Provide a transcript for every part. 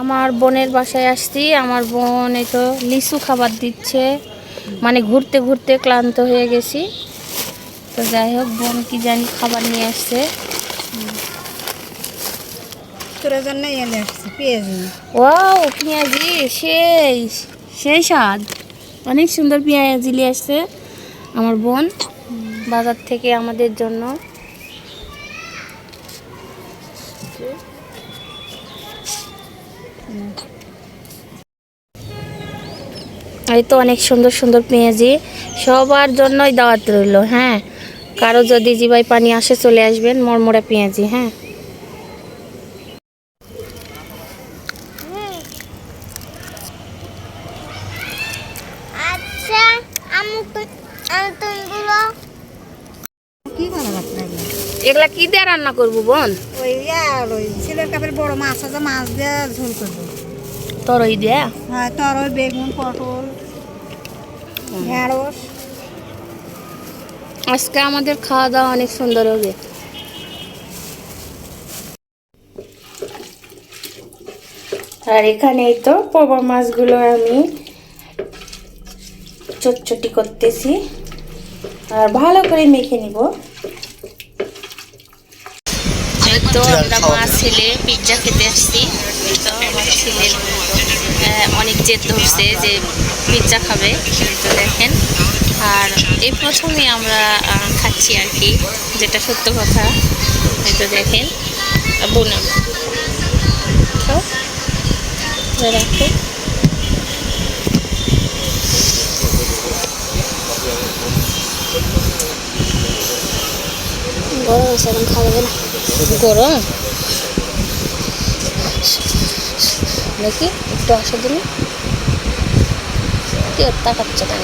আমার বোনের বাসায় আসছি। আমার বোন এই তো লিচু খাবার দিচ্ছে। মানে ঘুরতে ঘুরতে ক্লান্ত হয়ে গেছি। তো যাই হোক বোন কি জানি খাবার নিয়ে আসছে। তোর জন্য এনে আসছি পেঁয়াজি। ওয়াও পেঁয়াজি সেই সেই স্বাদ। অনেক সুন্দর পেঁয়াজি নিয়ে আসছে আমার বোন বাজার থেকে আমাদের জন্য। এই তো অনেক সুন্দর সুন্দর পেঁয়াজি। সবার জন্যই দাওয়াত রইল হ্যাঁ? কারও যদি জিবাই পানি আসে চলে আসবেন মরমরা পেঁয়াজি হ্যাঁ? আচ্ছা কি লাগবে এগুলো? কি দিয়ে রান্না করব বোন? ওই আর ওই ছেলের কাপের বড় মাছ আছে মাছ দিয়ে ঝোল করব। তরই দেয়া? হ্যাঁ তরই বেগুন পটল ঢেঁড়স। আজকে আমাদের খাওয়া দাওয়া অনেক সুন্দর হবে। আর এখানেই তো পবা মাছগুলো আমি চটচটি করতেছি। আর ভালো করে মেখে নিব। তো আমরা মা ছেলে পিৎজা খেতে আসছি। তো আমার আহ, অনেক জেদ ধরছে যে পিৎজা খাবে। তো দেখেন আর এই প্রথমে আমরা খাচ্ছি আর কি যেটা সত্য কথা। তো দেখেন বোনাম রাখো। গরম আছে এখন খাওয়া যাবে না। গরম? নাকি একটু আসো দিন কি ওর তাকাচ্ছ কেন?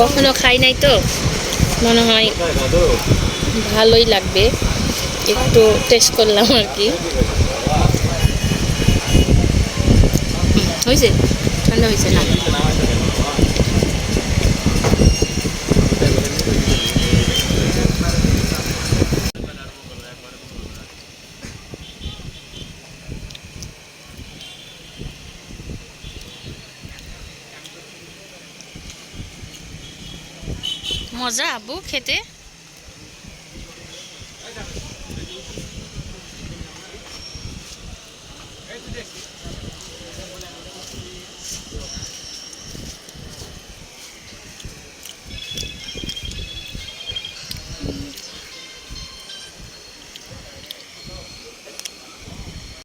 কখনো খাই নাই তো? মনে হয় ভালোই লাগবে। একটু টেস্ট করলাম আর কি। হয়েছে ঠান্ডা হয়েছে না? মজা আব্বু খেতে।